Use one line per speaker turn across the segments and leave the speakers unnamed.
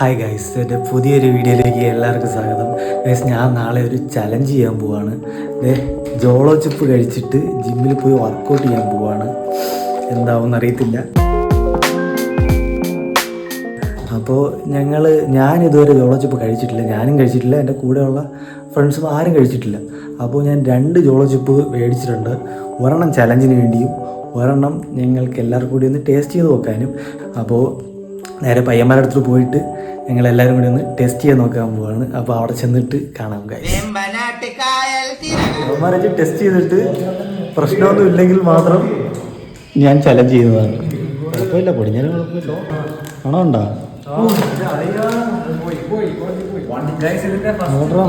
Hi guys എന്റെ പുതിയൊരു വീഡിയോയിലേക്ക് എല്ലാവർക്കും സ്വാഗതം. ഗൈസ് ഞാൻ നാളെ ഒരു ചലഞ്ച് ചെയ്യാൻ പോവാണ്. ജോളോ ചിപ്പ് കഴിച്ചിട്ട് ജിമ്മിൽ പോയി വർക്കൗട്ട് ചെയ്യാൻ പോവാണ്. എന്താവും അറിയത്തില്ല അപ്പോൾ ഞങ്ങൾ ഞാൻ ഇതുവരെ ജോളോ ചിപ്പ് കഴിച്ചിട്ടില്ല. ഞാനും കഴിച്ചിട്ടില്ല. എന്റെ കൂടെയുള്ള ഫ്രണ്ട്സും ആരും കഴിച്ചിട്ടില്ല. അപ്പോൾ ഞാൻ രണ്ട് ജോളോ ചിപ്പ് മേടിച്ചിട്ടുണ്ട്. ഒരെണ്ണം ചലഞ്ചിന് വേണ്ടിയും ഒരെണ്ണം ഞങ്ങൾക്ക് എല്ലാവർക്കും കൂടി ഒന്ന് ടേസ്റ്റ് ചെയ്ത് നോക്കാനും. അപ്പോൾ നേരെ പയ്യന്മാരുടെ അടുത്ത് പോയിട്ട് ഞങ്ങൾ എല്ലാവരും കൂടി ഒന്ന് ടെസ്റ്റ് ചെയ്യാൻ നോക്കാൻ പോവാണ്. അപ്പോൾ അവിടെ ചെന്നിട്ട് കാണാം കാര്യം ടെസ്റ്റ് ചെയ്തിട്ട് പ്രശ്നമൊന്നും ഇല്ലെങ്കിൽ മാത്രം ഞാൻ ചലഞ്ച് ചെയ്യുന്നതാണ്. കുഴപ്പമില്ല പൊടിഞ്ഞാലും കുഴപ്പമില്ല. മണം ഉണ്ടോ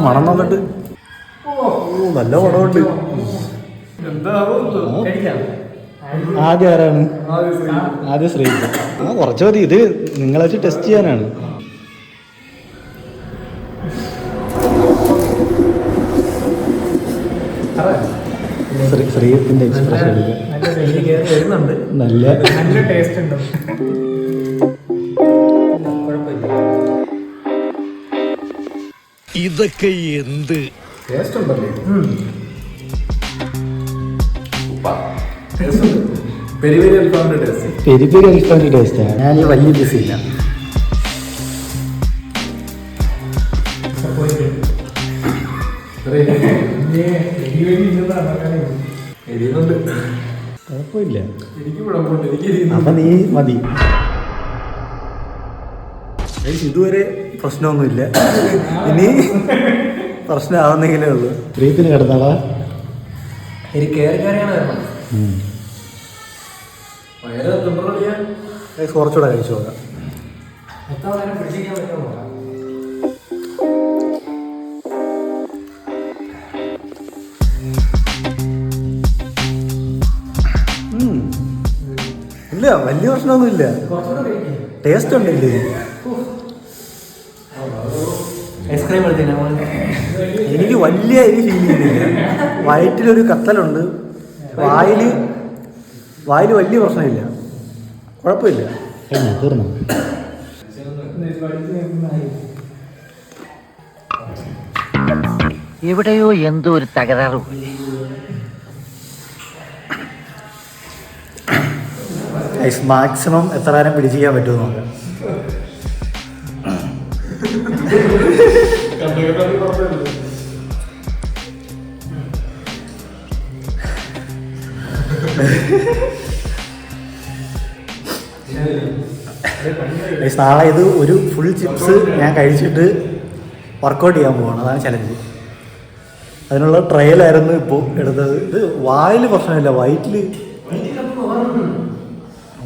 മണം വന്നിട്ട്. ഓ നല്ല മണമുണ്ട്. ആദ്യം ആരാണ്? ആദ്യം ശ്രീ. ആ കുറച്ച് മതി. ഇത് നിങ്ങളെ വെച്ച് ടെസ്റ്റ് ചെയ്യാനാണ്. ശ്രീ ശ്രീയത്തിന്റെ എക്സ്പ്രഷൻ നല്ല
നല്ല. ടേസ്റ്റ് ഉണ്ട്.
ഇതൊക്കെ എന്ത്?
ടേസ്റ്റ് ഉണ്ടല്ലേ? പെരി പെരി അൽഫാമിന്റെ ടേസ്റ്റ്
പെരി പെരി അൽഫാമിന്റെ ടേസ്റ്റാണ് ഞാൻ ഈ വലിയ പീസ് ഇല്ല.
എരിയുന്നുണ്ട്
കുഴപ്പമില്ല.
എനിക്ക് വിളമ്പുണ്ട് എനിക്ക് എരിയുന്നു
അപ്പൊ നീ മതി. ഗയ്സ്, ഇതുവരെ പ്രശ്നമൊന്നുമില്ല. ഇനി പ്രശ്നമാവുന്നെങ്കിലേ ഉള്ളൂ. പ്രീത്തിന് കിടന്നാളാ.
എനിക്ക് കയറി കയറിയാണ് വരണം
കുറച്ചുകൂടെ കഴിച്ചു നോക്കാം. ഇല്ല വലിയ പ്രശ്നമൊന്നുമില്ല ടേസ്റ്റ് ഉണ്ടല്ലേ എനിക്ക് വലിയ എരി ഫീൽ ചെയ്യുന്നില്ല വയറ്റിലൊരു കത്തലുണ്ട്. വായിൽ വായിൽ വലിയ പ്രശ്നമില്ല. കുഴപ്പമില്ല. തീർന്നു?
എവിടെയോ എന്തോ ഒരു തകരാറ്
മാക്സിമം എത്ര നേരം പിടിച്ചിരിക്കാൻ പറ്റുമോ നോക്കാം. നാളെ ഇത് ഒരു ഫുൾ ചിപ്സ് ഞാൻ കഴിച്ചിട്ട് വർക്കൗട്ട് ചെയ്യാൻ പോവാണ്. അതാണ് ചലഞ്ച് അതിനുള്ള ട്രയൽ ആയിരുന്നു ഇപ്പോൾ എടുത്തത്. ഇത് വായിൽ പ്രശ്നമില്ല വയറ്റിൽ.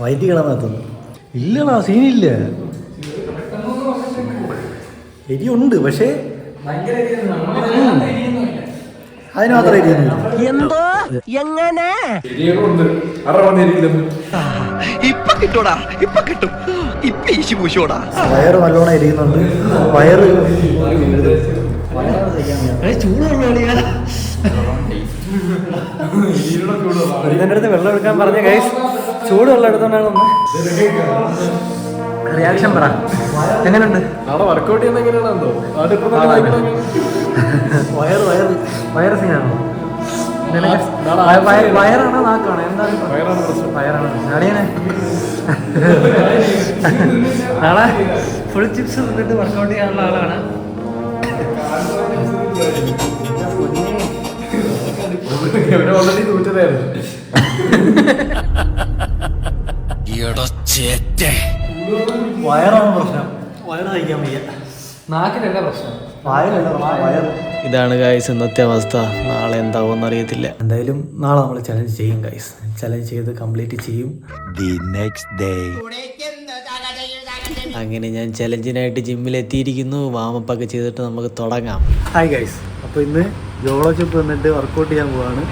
വയറ്റിൽ കിടന്നെത്തുന്നു ഇല്ലടാ സീനില്ല എരിയുണ്ട് പക്ഷേ അതിന് മാത്രം
എന്തോ? എങ്ങനെ?
ഇപ്പൊ കിട്ടൂടാ ഇപ്പൊ കിട്ടും. ഈശി പൂശോടാ
വയറ് നല്ലോണം എരിയുന്നുണ്ട്. വയറ് ഒരുത്തന്റെ അടുത്ത് വെള്ളം എടുക്കാൻ പറഞ്ഞ ഗൈസ് ചൂട് വെള്ളം എടുത്തോണ്ടാണ് റിയാക്ഷൻ പറ. എങ്ങനെയുണ്ട്
നാളെ വർക്കൗട്ട് ചെയ്യുന്ന എങ്ങനെയാണെന്നോ
വയറ് വയറ് വയറ് സീനാണോ വയറാണോ നാക്കാണോ എന്താണ്
വയറാണ്
അടിയനെ നാളെ ഫുൾ ചിപ്സ് തിന്നിട്ട് വർക്കൗട്ട് ചെയ്യാനുള്ള ആളാണ്. വയറാണ് പ്രശ്നം. വയറ് സഹിക്കാൻ വയ്യ.
നാക്കിനല്ല പ്രശ്നം.
ഇതാണ് ഗായ്സ് ഇന്നത്തെ അവസ്ഥ. നാളെ എന്താവുമെന്ന് അറിയത്തില്ല.
എന്തായാലും നാളെ നമ്മൾ ചലഞ്ച് ചെയ്യും ഗൈസ് ചലഞ്ച് ചെയ്ത് കംപ്ലീറ്റ് ചെയ്യും.
ദി നെക്സ്റ്റ് ഡേ
അങ്ങനെ ഞാൻ ചലഞ്ചിനായിട്ട് ജിമ്മിൽ എത്തിയിരിക്കുന്നു. വാമപ്പ് ഒക്കെ ചെയ്തിട്ട് നമുക്ക് തുടങ്ങാം.
ഹായ് ഗൈസ് അപ്പോൾ ഇന്ന് ജോളോ ചിപ്പ് വന്നിട്ട് വർക്കൗട്ട് ചെയ്യാൻ പോവാണ്.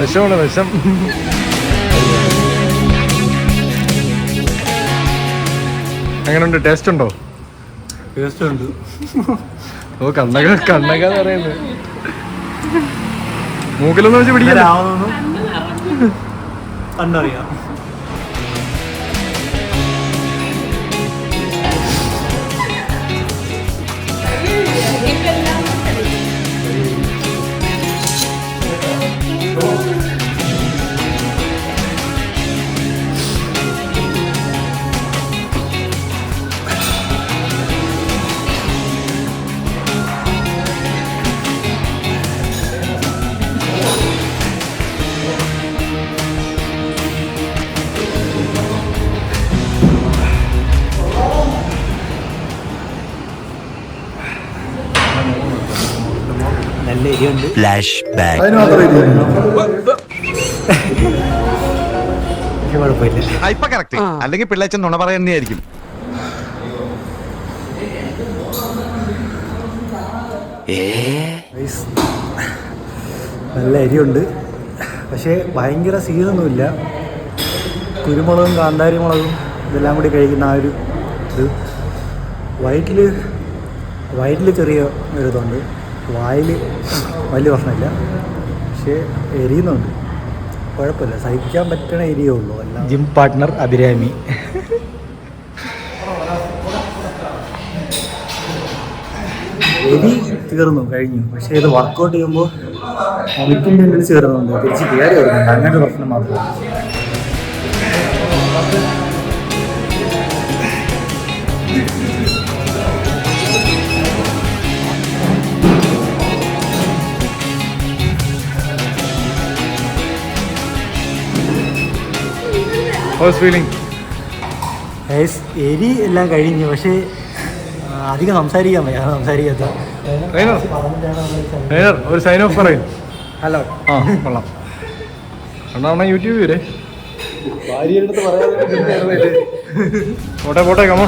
വിഷമാണ് വിഷം. എങ്ങനെയുണ്ട് ടേസ്റ്റ് ഉണ്ടോ?
ടേസ്റ്റ് ഉണ്ട്.
ഓ കണ്ണക കണ്ണക പറയുന്നത്. മൂക്കിലൊന്നും വെച്ച്
പിടിക്കാൻ കണ്ടറിയാം. നല്ല ബാക്ക് കുഴപ്പമില്ല.
ഇപ്പൊ കറക്റ്റ് അല്ലെങ്കിൽ പിള്ളേച്ചൻ നുണ പറയുന്നതായിരിക്കും.
നല്ല എരിയുണ്ട് പക്ഷേ ഭയങ്കര സീനൊന്നുമില്ല. കുരുമുളകും കാന്താരി മുളകും ഇതെല്ലാം കൂടി കഴിക്കുന്ന ആ ഒരു ഇത്. വയറ്റിൽ വയറ്റിൽ ചെറിയ ഒരു ഇതുണ്ട്. വായിൽ വലിയ പ്രശ്നമില്ല. പക്ഷേ എരിയുന്നുണ്ട്. കുഴപ്പമില്ല. സഹിക്കാൻ പറ്റണ എരിയേ ഉള്ളൂ. അല്ല ജിം പാർട്ട്ണർ അഭിരാമി. എരി തീർന്നു കഴിഞ്ഞു. പക്ഷേ ഇത് വർക്കൗട്ട് ചെയ്യുമ്പോൾ വൊമിറ്റിംഗ് ടെൻഡൻസി വരുന്നുണ്ട് തിരിച്ച് കയറി വരുന്നുണ്ട്. അങ്ങനെ പ്രശ്നം മാത്രമാണ്.
ഫീലിംഗ്
എരി എല്ലാം കഴിഞ്ഞു പക്ഷേ അധികം സംസാരിക്കാൻ വയ്യ സംസാരിക്കാത്ത.
ഒരു സൈൻ ഓഫ് പറയും.
ഹലോ
ആ കൊള്ളാം. കണ്ടാ യൂട്യൂബ് വരെ പോട്ടെ പോട്ടെ കമോ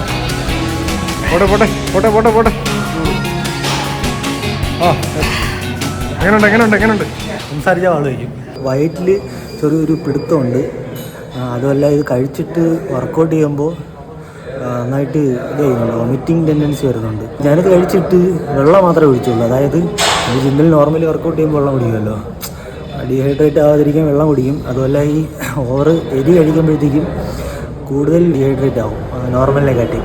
പോട്ടെ പോട്ടെ പോട്ടെ പോട്ടെ പോട്ടെ. ആ എങ്ങനെയുണ്ട് എങ്ങനെയുണ്ട് എങ്ങനെയുണ്ട്
സംസാരിച്ച ആൾ വയ്ക്കും വയറ്റിൽ ചെറിയൊരു പിടുത്തമുണ്ട്. അതുമല്ല ഇത് കഴിച്ചിട്ട് വർക്കൗട്ട് ചെയ്യുമ്പോൾ നന്നായിട്ട് ഇത് ചെയ്യുന്നുണ്ട്. വൊമിറ്റിംഗ് ടെൻഡൻസി വരുന്നുണ്ട്. ഞാനിത് കഴിച്ചിട്ട് വെള്ളം മാത്രമേ കുടിച്ചുള്ളൂ. അതായത് ഈ ജിമ്മിൽ നോർമലി വർക്കൗട്ട് ചെയ്യുമ്പോൾ വെള്ളം കുടിക്കുമല്ലോ. ഡീഹൈഡ്രേറ്റ് ആവാതിരിക്കാൻ വെള്ളം കുടിക്കും. അതുമല്ല ഈ ഓവർ എരി കഴിക്കുമ്പോഴത്തേക്കും കൂടുതൽ ഡീഹൈഡ്രേറ്റ് ആവും. നോർമലിനെ കാട്ടി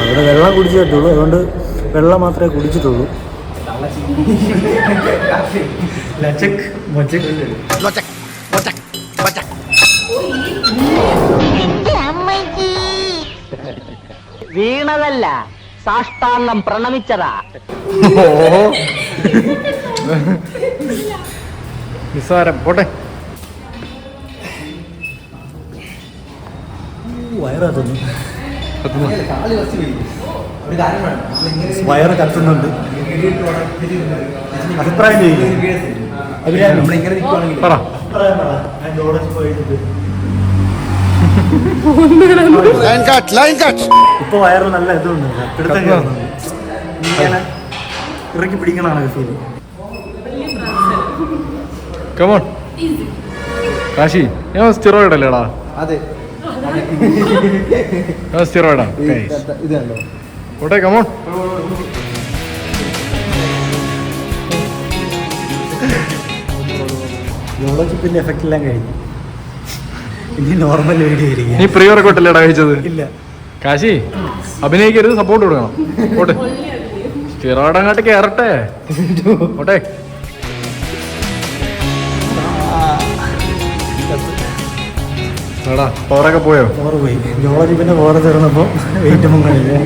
അതുകൊണ്ട് വെള്ളം കുടിച്ചേ പറ്റുള്ളൂ. അതുകൊണ്ട് വെള്ളം മാത്രമേ കുടിച്ചിട്ടുള്ളൂ. ലോച്ചക്,
ലോച്ചക്,
വീണതല്ല സാഷ്ടാംഗം പ്രണമിച്ചതാ.
നിസ്സാരം പോട്ടെ.
വയറ് കത്തുന്നു. വയറ് കത്തുന്നുണ്ട്. അഭിപ്രായം ചോദിക്കും. അഭിപ്രായം
പറ.
അഭിപ്രായം പറ.
ലൈൻ കട്ട് ലൈൻ കട്ട്
ഇപ്പൊ വയറ് നല്ല ഇതുണ്ട്. പിടുത്തം കയറുന്നുണ്ട് ഇങ്ങനെ ഇറക്കി പിടിക്കണതാണ് ഫീൽ
കമോൺ കാശി ഞാൻ സ്റ്റിറോയിഡ് അല്ലേടാ?
അതെ.
ഞാൻ സ്റ്റിറോയിഡാ
ഇതാണല്ലോ
പോട്ടെ കമോൺ
പിന്നെ എഫക്റ്റ് എല്ലാം കഴിഞ്ഞു. ഇനി നോർമൽ വീഡിയോ
നീ
ഇരിക്കുക
പ്രീ വർക്കൗട്ട് അല്ലേടാ കഴിച്ചത്
ഇല്ല.
കാശി അഭിനയിക്കരുത് സപ്പോർട്ട് കൊടുക്കണം. ഓട്ടെ അങ്ങോട്ട് കയറട്ടെ ഓട്ടെ എടാ പവറൊക്കെ പോയോ?
പോയി. പോയി പിന്നെ ഓറ് തീർന്നപ്പോൾ വെയിറ്റ് മുങ്ങണില്ല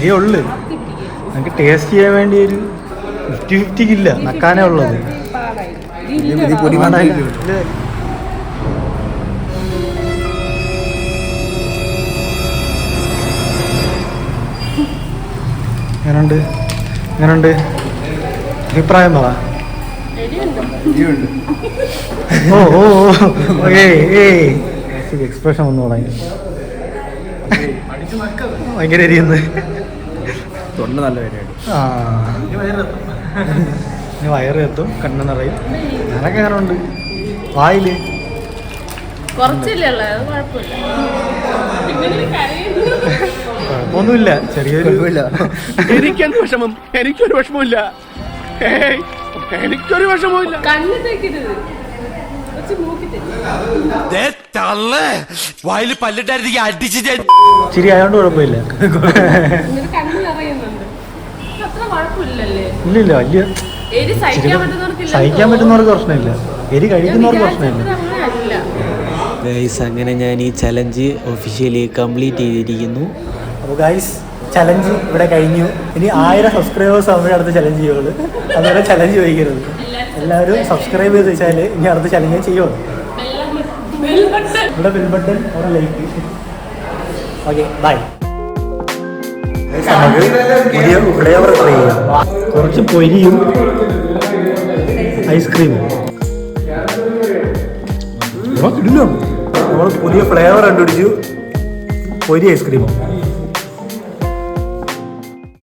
ഇതേ ഉള്ളു. നമുക്ക് ടേസ്റ്റ് ചെയ്യാൻ വേണ്ടി ഒരു ഫിഫ്റ്റി ഫിഫ്റ്റിക്ക് ഇല്ല. നക്കാനേ ഉള്ളത് എങ്ങനുണ്ട്? എങ്ങനുണ്ട്? അഭിപ്രായം പറ. ഓ ഓ എക്സ്പ്രഷൻ ഒന്നും തുടങ്ങി. ഭയങ്കര എരിയുന്നു
തൊണ്ട നല്ല
ഇനി വയറ് എത്തും കണ്ണു നിറയും. ഞാനൊക്കെ കയറുണ്ട് ഉണ്ട്
വായിൽ
കുഴപ്പമൊന്നുമില്ല. ചെറിയൊരു
എനിക്കെന്ത് വിഷമം? എനിക്കൊരു വിഷമമില്ല എനിക്കൊരു വിഷമമില്ല
കണ്ണ് തേക്കരുത്.
ചിരി ആയതുകൊണ്ട് കുഴപ്പമില്ല
ഇങ്ങനെ കണ്ണ് നിറയുന്നുണ്ട് അത്ര കുഴപ്പമില്ലല്ലേ
ഇല്ലില്ല വലിയ
സഹിക്കാൻ
പറ്റുന്നവർക്ക് പ്രശ്നമില്ല. എരി കഴിക്കുന്നവർക്ക് പ്രശ്നമില്ല.
ഗൈസ് അങ്ങനെ ഞാൻ ഈ ചലഞ്ച് ഒഫീഷ്യലി കംപ്ലീറ്റ് ചെയ്തിരിക്കുന്നു.
അപ്പോൾ ഗൈസ് ചലഞ്ച് ഇവിടെ കഴിഞ്ഞു. ഇനി ആയിരം സബ്സ്ക്രൈബേഴ്സ് ആവുമ്പോഴേ അടുത്ത ചലഞ്ച് ചെയ്യുള്ളൂ അതുവരെ ചലഞ്ച് ചോദിക്കരുത് എല്ലാവരും സബ്സ്ക്രൈബ് ചെയ്ത് വെച്ചാൽ ഇനി അടുത്ത ചലഞ്ച് ചെയ്യുള്ളൂ ഇവിടെ ബിൽ ബട്ടൺ. അവിടെ ലൈക്ക് ഓക്കെ ബൈ പുതിയ ഫ്ലേവർ ട്രൈ ചെയ്യാം കുറച്ച് പൊരിയും ഐസ്ക്രീമും. നമ്മൾ പുതിയ ഫ്ലേവർ കണ്ടുപിടിച്ചു. പൊരി ഐസ്ക്രീമും.